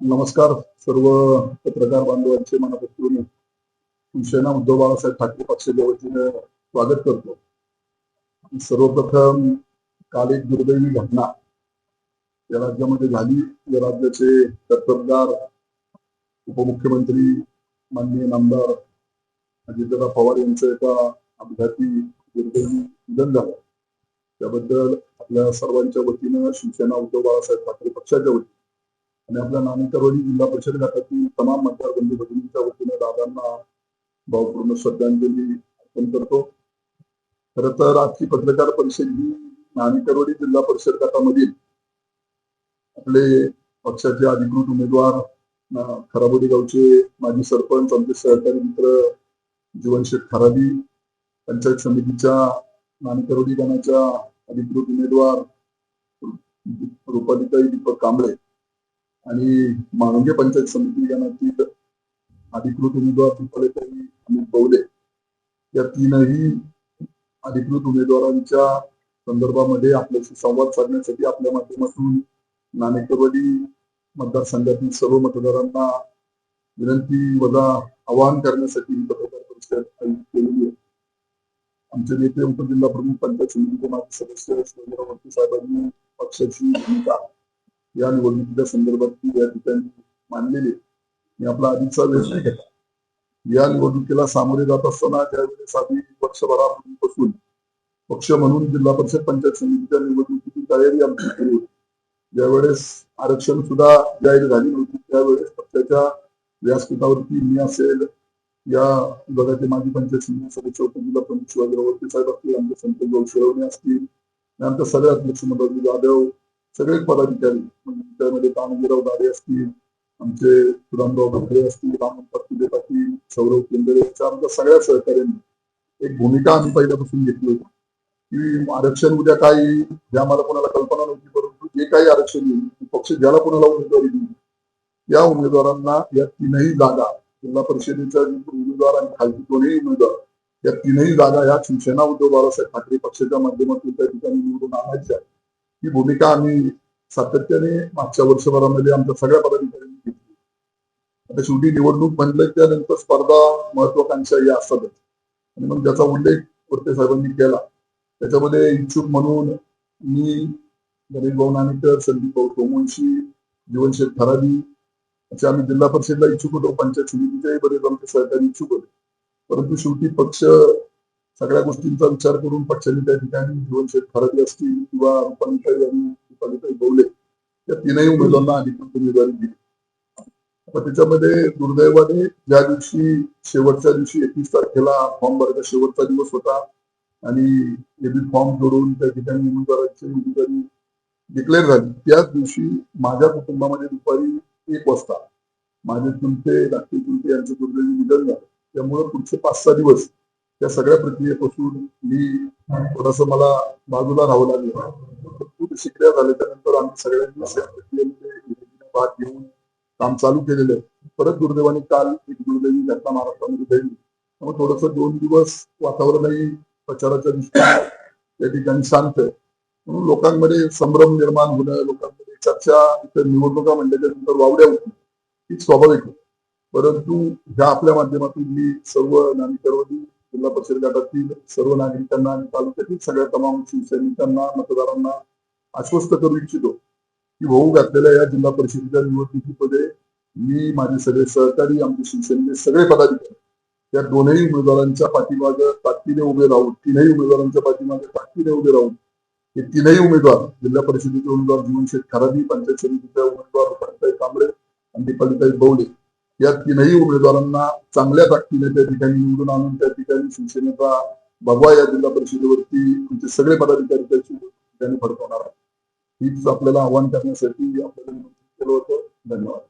नमस्कार सर्व पत्रकार बांधवांचे मनापासून शिवसेना उद्धव बाळासाहेब ठाकरे पक्षाच्या वतीने स्वागत करतो. सर्वप्रथम काल एक दुर्दैवी घटना या राज्यामध्ये झाली. या राज्याचे कर्तबगार उपमुख्यमंत्री माननीय नामदार अजितदादा पवार यांचं एका अपघाती दुर्दैवी निधन झालं. त्याबद्दल आपल्या सर्वांच्या वतीनं शिवसेना उद्धव बाळासाहेब ठाकरे पक्षाच्या वतीनं आणि आपल्या नाणेकरवाडी जिल्हा परिषद गटातील तमाम मतदार बंधू भगिनींच्या वतीने दादांना भावपूर्ण श्रद्धांजली अर्पण करतो. खर तर आजची पत्रकार परिषद ही नाणेकरवाडी जिल्हा परिषद गटामधील आपले पक्षाचे अधिकृत उमेदवार खराबोडी गावचे माजी सरपंच आमचे सहकारी मित्र जीवनशेठ खराबी पंचायत समितीच्या नाणेकरवाडी गणाच्या अधिकृत उमेदवार रुपालिताई दीपक कांबळे आणि माणुंगे पंचायत समिती गणातील अधिकृत उमेदवार दीपालिताई अमित बवले. या तीनही अधिकृत उमेदवारांच्या संदर्भामध्ये आपल्याशी संवाद साधण्यासाठी आपल्या माध्यमातून नाणेकरवाडी मतदारसंघातील सर्व मतदारांना विनंती वजा आवाहन करण्यासाठी ही पत्रकार परिषद आयोजित केलेली आहे. आमचे नेते उपजिल्हा प्रमुख पंचायत समितीचे माजी सदस्य सुरेंद्र साहेबांनी पक्षाची भूमिका या निवडणुकीच्या संदर्भात या ठिकाणी मांडलेली मी आपला आधीचा वेळ घेतला. या निवडणुकीला सामोरे जात असताना ज्यावेळेस आम्ही वर्षभरापूर्वीपासून पक्ष म्हणून जिल्हा परिषद पंचायत समितीच्या निवडणुकीची तयारी आमची सुरू होती. ज्यावेळेस आरक्षण सुद्धा जाहीर झाली नव्हती त्यावेळेस पक्षाच्या व्यासपीठावरती मी असेल या विभागाचे माजी पंचायत समिती सदस्य उपजिल्हा प्रमुख शिवाजीराव साहेब असतील आमचे संत गौ असतील आमच्या सगळ्या अध्यक्ष जाधव सगळे पदाधिकारी म्हणजे त्यामध्ये तानाजीराव दाडे असतील आमचे सुदामराव बंधरे असतील रामंत पाटील सौरव केंद्रे आमच्या सगळ्या सहकार्यांनी एक भूमिका आम्ही पहिल्यापासून घेतली होती. की आरक्षण उद्या काय येईल हे आम्हाला कोणाला कल्पना नव्हती परंतु जे काही आरक्षण येईल पक्ष ज्याला कोणाला उमेदवारी देईल या उमेदवारांना या तीनही जागा जिल्हा परिषदेच्या उमेदवार आणि खालची दोन्ही उमेदवार या तीनही जागा ह्या शिवसेना उद्धव बाळासाहेब ठाकरे पक्षाच्या माध्यमातून त्या ठिकाणी निवडून आणायच्या. ही भूमिका आम्ही सातत्याने मागच्या वर्षभरामध्ये आमच्या सगळ्या पदाधिकाऱ्यांनी घेतली. आता शेवटी निवडणूक म्हणलं त्यानंतर स्पर्धा महत्वाकांक्षा या असतातच. आणि मग ज्याचा उल्लेख कोर्ते साहेबांनी केला त्याच्यामध्ये इच्छुक म्हणून मी गणेश भाऊ नाणेकर संदीप भाऊ सोमवंशी जीवनशेठ खराबी असे आम्ही जिल्हा परिषदला इच्छुक होतो पंचायत समितीच्याही बरेच आमचे सहकारी इच्छुक होते. परंतु शेवटी पक्ष सगळ्या गोष्टींचा विचार करून पक्षाने त्या ठिकाणी जीवनशेठ खराबी असतील किंवा रुपालिताई आणि रुपालिताई बौले या तीनही उमेदवारांना अधिकृत उमेदवारी दिली. आता त्याच्यामध्ये दुर्दैवाने ज्या दिवशी शेवटच्या दिवशी एकवीस तारखेला फॉर्म भरायचा शेवटचा दिवस होता आणि एबी फॉर्म जोडून त्या ठिकाणी उमेदवारांची उमेदवारी डिक्लेअर झाली त्याच दिवशी माझ्या कुटुंबामध्ये दुपारी एक वाजता माझे चुलते धाकटे चुलते यांचं दुर्दैवी निधन झालं. त्यामुळे पुढचे पाच सहा दिवस त्या सगळ्या प्रक्रियेपासून मी थोडस मला बाजूला राहावं लागलं. खूप शिकल्या झाले त्यानंतर आम्ही सगळ्यांनी त्या प्रक्रियेमध्ये भाग घेऊन काम चालू केलेलं आहे. परत दुर्दैवाने काल एक दुर्दैवी घटना महाराष्ट्रामध्ये घडली. त्यामुळे थोडस दोन दिवस वातावरणही प्रचाराच्या दृष्टीने त्या ठिकाणी शांत आहे. म्हणून लोकांमध्ये संभ्रम निर्माण होणं लोकांमध्ये चर्चा इतर निवडणुका म्हणल्याच्या नंतर वावड्या होती ही स्वाभाविक आहे. परंतु ह्या आपल्या माध्यमातून मी सर्व नागरिकांवरती जिल्हा परिषद गटातील सर्व नागरिकांना आणि तालुक्यातील सगळ्या तमाम शिवसैनिकांना मतदारांना आश्वस्त करू इच्छितो की होऊ घातलेल्या या जिल्हा परिषदेच्या निवडणुकीमध्ये मी माझे सगळे सहकारी आमचे शिवसेनेचे सगळे पदाधिकारी या दोनही उमेदवारांच्या पाठीमागे ताकदीने उभे राहून तीनही उमेदवारांच्या पाठीमागे ताकदीने उभे राहून हे तीनही उमेदवार जिल्हा परिषदेचे उमेदवार जीवनशेठ खराबी पंचायत समितीचे उमेदवार रुपालीताई कांबळे आणि दीपालीताई बौले या तीनही उमेदवारांना चांगल्या ताकदीने त्या ठिकाणी निवडून आणून त्या ठिकाणी शिवसेनेचा भगवा या जिल्हा परिषदेवरती तुमचे सगळे पदाधिकारी त्याची ठिकाणी फडकवणार आहेत. हीच आपल्याला आव्हान करण्यासाठी आपल्याला केलं होतं. धन्यवाद.